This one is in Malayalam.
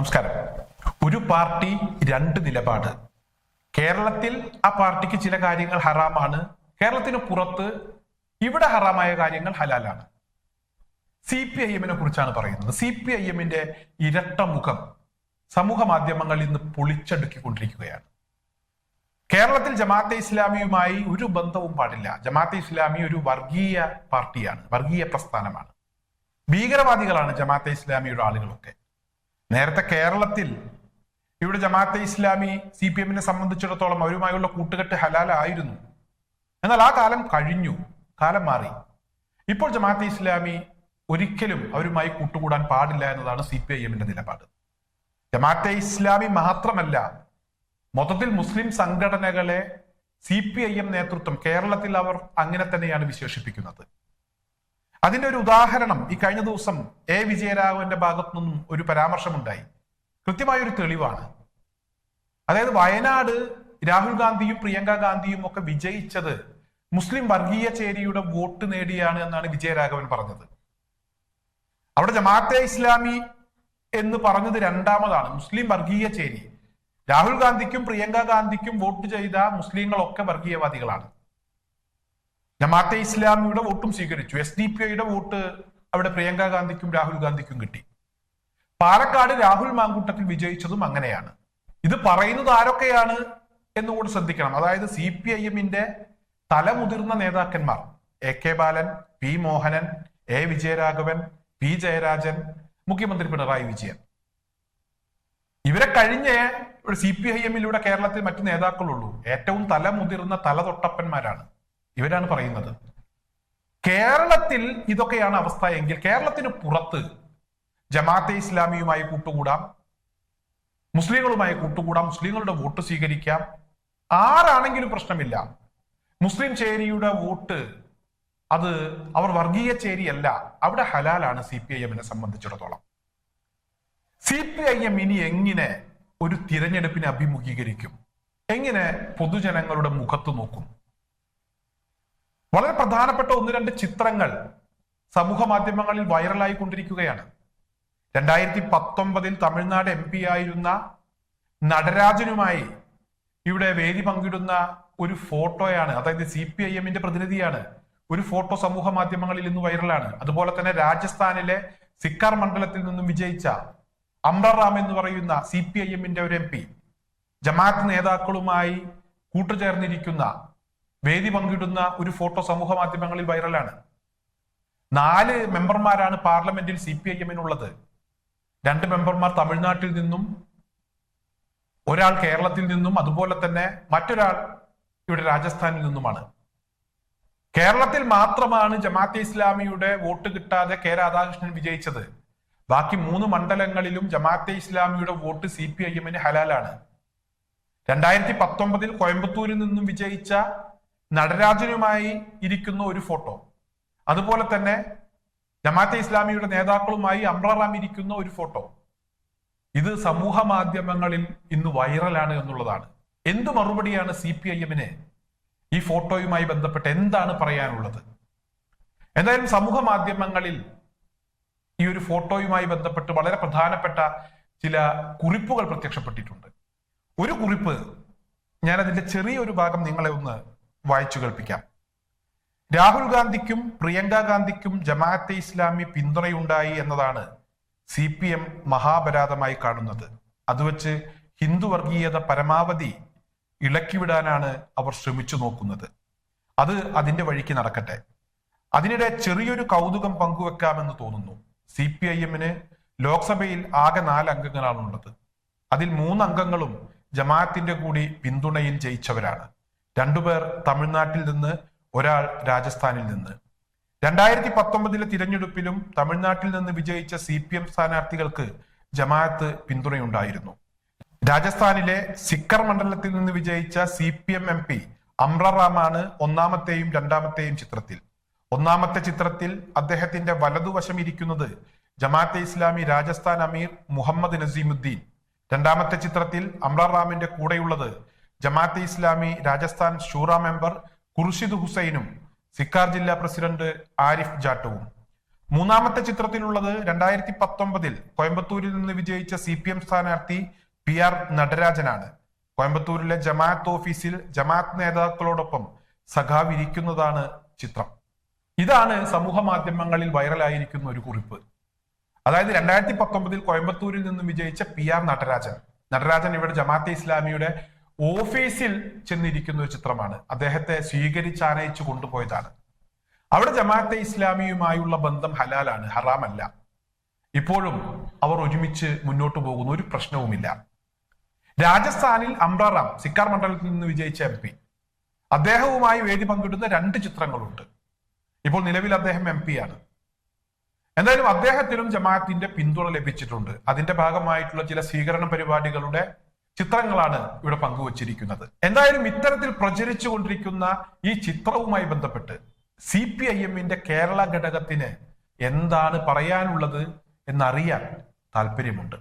നമസ്കാരം. ഒരു പാർട്ടി രണ്ട് നിലപാട്. കേരളത്തിൽ ആ പാർട്ടിക്ക് ചില കാര്യങ്ങൾ ഹറാമാണ്. കേരളത്തിന് പുറത്ത് ഇവിടെ ഹറാമായ കാര്യങ്ങൾ ഹലാലാണ്. സി പി ഐ എമ്മിനെ കുറിച്ചാണ് പറയുന്നത്. സി പി ഐ എമ്മിന്റെ ഇരട്ട മുഖം സമൂഹ മാധ്യമങ്ങൾ ഇന്ന് പൊളിച്ചടുക്കിക്കൊണ്ടിരിക്കുകയാണ്. കേരളത്തിൽ ജമാഅത്തെ ഇസ്ലാമിയുമായി ഒരു ബന്ധവും പാടില്ല. ജമാഅത്തെ ഇസ്ലാമി ഒരു വർഗീയ പാർട്ടിയാണ്. വർഗീയ പ്രസ്ഥാനമാണ്. ഭീകരവാദികളാണ് ജമാഅത്തെ ഇസ്ലാമിയുടെ ആളുകളൊക്കെ. നേരത്തെ കേരളത്തിൽ ഇവിടെ ജമാഅത്തെ ഇസ്ലാമി സി പി എമ്മിനെ സംബന്ധിച്ചിടത്തോളം അവരുമായുള്ള കൂട്ടുകെട്ട് ഹലാലായിരുന്നു. എന്നാൽ ആ കാലം കഴിഞ്ഞു കാലം മാറി. ഇപ്പോൾ ജമാഅത്തെ ഇസ്ലാമി ഒരിക്കലും അവരുമായി കൂട്ടുകൂടാൻ പാടില്ല എന്നതാണ് സി പി ഐ എമ്മിന്റെ നിലപാട്. ജമാഅത്തെ ഇസ്ലാമി മാത്രമല്ല മൊത്തത്തിൽ മുസ്ലിം സംഘടനകളെ സി പി ഐ എം നേതൃത്വം കേരളത്തിൽ അവർ അങ്ങനെ തന്നെയാണ് വിശേഷിപ്പിക്കുന്നത്. അതിന്റെ ഒരു ഉദാഹരണം ഈ കഴിഞ്ഞ ദിവസം എ. വിജയരാഘവന്റെ ഭാഗത്തു നിന്നും ഒരു പരാമർശമുണ്ടായി. കൃത്യമായ ഒരു തെളിവാണ്. അതായത് വയനാട് രാഹുൽ ഗാന്ധിയും പ്രിയങ്ക ഗാന്ധിയും ഒക്കെ വിജയിച്ചത് മുസ്ലിം വർഗീയ ചേരിയുടെ വോട്ട് നേടിയാണ് എന്നാണ് വിജയരാഘവൻ പറഞ്ഞത്. അവിടെ ജമാഅത്തെ ഇസ്ലാമി എന്ന് പറഞ്ഞത് രണ്ടാമതാണ്. മുസ്ലിം വർഗീയ ചേരി. രാഹുൽ ഗാന്ധിക്കും പ്രിയങ്ക ഗാന്ധിക്കും വോട്ട് ചെയ്ത മുസ്ലിങ്ങളൊക്കെ വർഗീയവാദികളാണ്. ജമാഅത്തെ ഇസ്ലാമിയുടെ വോട്ടും സ്വീകരിച്ചു. എസ് ഡി പി ഐയുടെ വോട്ട് അവിടെ പ്രിയങ്ക ഗാന്ധിക്കും രാഹുൽ ഗാന്ധിക്കും കിട്ടി. പാലക്കാട് രാഹുൽ മാങ്കൂട്ടത്തിൽ വിജയിച്ചതും അങ്ങനെയാണ്. ഇത് പറയുന്നത് ആരൊക്കെയാണ് എന്നുകൂടി ശ്രദ്ധിക്കണം. അതായത് സി പി ഐ എമ്മിന്റെ തലമുതിർന്ന നേതാക്കന്മാർ A K Balan P Mohanan A Vijayaraghavan P Jayarajan മുഖ്യമന്ത്രി പിണറായി വിജയൻ. ഇവരെ കഴിഞ്ഞ് സി പി ഐ എമ്മിലൂടെ കേരളത്തിൽ മറ്റു നേതാക്കളുള്ളൂ. ഏറ്റവും തലമുതിർന്ന തലതൊട്ടപ്പന്മാരാണ്. ഇവരാണ് പറയുന്നത്. കേരളത്തിൽ ഇതൊക്കെയാണ് അവസ്ഥ എങ്കിൽ കേരളത്തിന് പുറത്ത് ജമാഅത്തെ ഇസ്ലാമിയുമായി കൂട്ടുകൂടാം മുസ്ലിങ്ങളുമായി കൂട്ടുകൂടാം മുസ്ലിങ്ങളുടെ വോട്ട് സ്വീകരിക്കാം. ആരാണെങ്കിലും പ്രശ്നമില്ല. മുസ്ലിം ചേരിയുടെ വോട്ട് അത് അവർ വർഗീയ ചേരിയല്ല. അവിടെ ഹലാലാണ് സി പി ഐ എമ്മിനെ സംബന്ധിച്ചിടത്തോളം. സി പി ഐ എം ഇനി എങ്ങനെ ഒരു തിരഞ്ഞെടുപ്പിനെ അഭിമുഖീകരിക്കും? എങ്ങനെ പൊതുജനങ്ങളുടെ മുഖത്ത് നോക്കും? വളരെ പ്രധാനപ്പെട്ട ഒന്ന് രണ്ട് ചിത്രങ്ങൾ സമൂഹ മാധ്യമങ്ങളിൽ വൈറലായി കൊണ്ടിരിക്കുകയാണ് രണ്ടായിരത്തി പത്തൊമ്പതിൽ തമിഴ്നാട് എം പി ആയിരുന്ന നടരാജനുമായി ഇവിടെ വേദി പങ്കിടുന്ന ഒരു ഫോട്ടോയാണ് അതായത് സി പി ഐ എമ്മിന്റെ പ്രതിനിധിയാണ്. ഒരു ഫോട്ടോ സമൂഹ മാധ്യമങ്ങളിൽ ഇന്ന് വൈറലാണ്. അതുപോലെ തന്നെ രാജസ്ഥാനിലെ സിക്കാർ മണ്ഡലത്തിൽ നിന്നും വിജയിച്ച അമ്രറാം എന്ന് പറയുന്ന സി പി ഐ എമ്മിന്റെ ഒരു എം പി ജമാഅത്ത് നേതാക്കളുമായി കൂട്ടുചേർന്നിരിക്കുന്ന വേദി പങ്കിടുന്ന ഒരു ഫോട്ടോ സമൂഹ മാധ്യമങ്ങളിൽ വൈറലാണ്. നാല് മെമ്പർമാരാണ് പാർലമെന്റിൽ സി പി ഐ എമ്മിനുള്ളത്. രണ്ട് മെമ്പർമാർ തമിഴ്നാട്ടിൽ നിന്നും ഒരാൾ കേരളത്തിൽ നിന്നും അതുപോലെ തന്നെ മറ്റൊരാൾ ഇവിടെ രാജസ്ഥാനിൽ നിന്നുമാണ്. കേരളത്തിൽ മാത്രമാണ് ജമാഅത്തെ ഇസ്ലാമിയുടെ വോട്ട് കിട്ടാതെ കെ രാധാകൃഷ്ണൻ വിജയിച്ചത്. ബാക്കി മൂന്ന് മണ്ഡലങ്ങളിലും ജമാഅത്തെ ഇസ്ലാമിയുടെ വോട്ട് സി പി ഐ എമ്മിന് ഹലാലാണ്. രണ്ടായിരത്തി പത്തൊമ്പതിൽ കോയമ്പത്തൂരിൽ നിന്നും വിജയിച്ച നടരാജനുമായി ഇരിക്കുന്ന ഒരു ഫോട്ടോ. അതുപോലെ തന്നെ ജമാഅത്തെ ഇസ്ലാമിയുടെ നേതാക്കളുമായി അംറാറാം ഇരിക്കുന്ന ഒരു ഫോട്ടോ. ഇത് സമൂഹ മാധ്യമങ്ങളിൽ ഇന്ന് വൈറലാണ് എന്നുള്ളതാണ്. എന്തു മറുപടിയാണ് സി പി ഐ എമ്മിന് ഈ ഫോട്ടോയുമായി ബന്ധപ്പെട്ട് എന്താണ് പറയാനുള്ളത്? എന്തായാലും സമൂഹ മാധ്യമങ്ങളിൽ ഈ ഒരു ഫോട്ടോയുമായി ബന്ധപ്പെട്ട് വളരെ പ്രധാനപ്പെട്ട ചില കുറിപ്പുകൾ പ്രത്യക്ഷപ്പെട്ടിട്ടുണ്ട്. ഒരു കുറിപ്പ് ഞാൻ അതിന്റെ ചെറിയൊരു ഭാഗം നിങ്ങളെ ഒന്ന് വായിച്ചു കേൾപ്പിക്കാം. രാഹുൽ ഗാന്ധിക്കും പ്രിയങ്ക ഗാന്ധിക്കും ജമാഅത്തെ ഇസ്ലാമി പിന്തുണയുണ്ടായി എന്നതാണ് സി പി എം മഹാപരാധമായി കാണുന്നത്. അതുവച്ച് ഹിന്ദു വർഗീയത പരമാവധി ഇളക്കിവിടാനാണ് അവർ ശ്രമിച്ചു നോക്കുന്നത്. അത് അതിന്റെ വഴിക്ക് നടക്കട്ടെ. അതിനിടെ ചെറിയൊരു കൗതുകം പങ്കുവെക്കാമെന്ന് തോന്നുന്നു. സി പി ഐ എമ്മിന് ലോക്സഭയിൽ ആകെ നാല് അംഗങ്ങളാണുള്ളത് അതിൽ മൂന്ന് അംഗങ്ങളും ജമാഅത്തിന്റെ കൂടി പിന്തുണയിൽ ജയിച്ചവരാണ്. രണ്ടുപേർ തമിഴ്നാട്ടിൽ നിന്ന് ഒരാൾ രാജസ്ഥാനിൽ നിന്ന്. രണ്ടായിരത്തി പത്തൊമ്പതിലെ തിരഞ്ഞെടുപ്പിലും തമിഴ്നാട്ടിൽ നിന്ന് വിജയിച്ച സി പി എം സ്ഥാനാർത്ഥികൾക്ക് ജമാഅത്ത് പിന്തുണയുണ്ടായിരുന്നു. രാജസ്ഥാനിലെ സിക്കർ മണ്ഡലത്തിൽ നിന്ന് വിജയിച്ച C P M M P അമ്രറാമാണ് ഒന്നാമത്തെയും രണ്ടാമത്തെയും ചിത്രത്തിൽ. ഒന്നാമത്തെ ചിത്രത്തിൽ അദ്ദേഹത്തിന്റെ വലതുവശം ഇരിക്കുന്നത് ജമാഅത്തെ ഇസ്ലാമി രാജസ്ഥാൻ അമീർ മുഹമ്മദ് നസീമുദ്ദീൻ. രണ്ടാമത്തെ ചിത്രത്തിൽ അമ്രാറാമിന്റെ കൂടെയുള്ളത് ജമാഅത്തെ ഇസ്ലാമി രാജസ്ഥാൻ ഷൂറ മെമ്പർ ഖുർഷിദ് ഹുസൈനും സിക്കാർ ജില്ലാ പ്രസിഡന്റ് ആരിഫ് ജാട്ടുവും. മൂന്നാമത്തെ ചിത്രത്തിലുള്ളത് രണ്ടായിരത്തി പത്തൊമ്പതിൽ കോയമ്പത്തൂരിൽ നിന്ന് വിജയിച്ച സി പി എം സ്ഥാനാർത്ഥി പി ആർ നടരാജനാണ്. കോയമ്പത്തൂരിലെ ജമാഅത്ത് ഓഫീസിൽ ജമാഅത്ത് നേതാക്കളോടൊപ്പം സഖാവ് ഇരിക്കുന്നതാണ് ചിത്രം. ഇതാണ് സമൂഹ മാധ്യമങ്ങളിൽ വൈറലായിരിക്കുന്ന ഒരു കുറിപ്പ്. അതായത് രണ്ടായിരത്തി പത്തൊമ്പതിൽ കോയമ്പത്തൂരിൽ നിന്നും വിജയിച്ച പി ആർ നടരാജൻ. നടരാജൻ ഇവിടെ ജമാഅത്തെ ഇസ്ലാമിയുടെ ഓഫീസിൽ ചെന്നിരിക്കുന്ന ഒരു ചിത്രമാണ്. അദ്ദേഹത്തെ സ്വീകരിച്ച് സ്വീകരിച്ചാനയിച്ചു കൊണ്ടുപോയതാണ്. അവിടെ ജമാഅത്തെ ഇസ്ലാമിയുമായുള്ള ബന്ധം ഹലാലാണ് ഹറാമല്ല. ഇപ്പോഴും അവർ ഒരുമിച്ച് മുന്നോട്ട് പോകുന്ന ഒരു പ്രശ്നവുമില്ല. രാജസ്ഥാനിൽ അംറാറാം സിക്കാർ മണ്ഡലത്തിൽ നിന്ന് വിജയിച്ച എം പി. അദ്ദേഹവുമായി വേദി പങ്കിടുന്ന രണ്ട് ചിത്രങ്ങളുണ്ട്. ഇപ്പോൾ നിലവിൽ അദ്ദേഹം എം പി ആണ്. എന്തായാലും അദ്ദേഹത്തിനും ജമാഅത്തിന്റെ പിന്തുണ ലഭിച്ചിട്ടുണ്ട്. അതിന്റെ ഭാഗമായിട്ടുള്ള ചില സ്വീകരണ പരിപാടികളുടെ ചിത്രങ്ങളാണ് ഇവിടെ പങ്കുവച്ചിരിക്കുന്നത്. എന്തായാലും ഇത്തരത്തിൽ പ്രചരിച്ചുകൊണ്ടിരിക്കുന്ന ഈ ചിത്രവുമായി ബന്ധപ്പെട്ട് സി പി ഐ എമ്മിന്റെ കേരള ഘടകത്തിന് എന്താണ് പറയാനുള്ളത് എന്നറിയാൻ താല്പര്യമുണ്ട്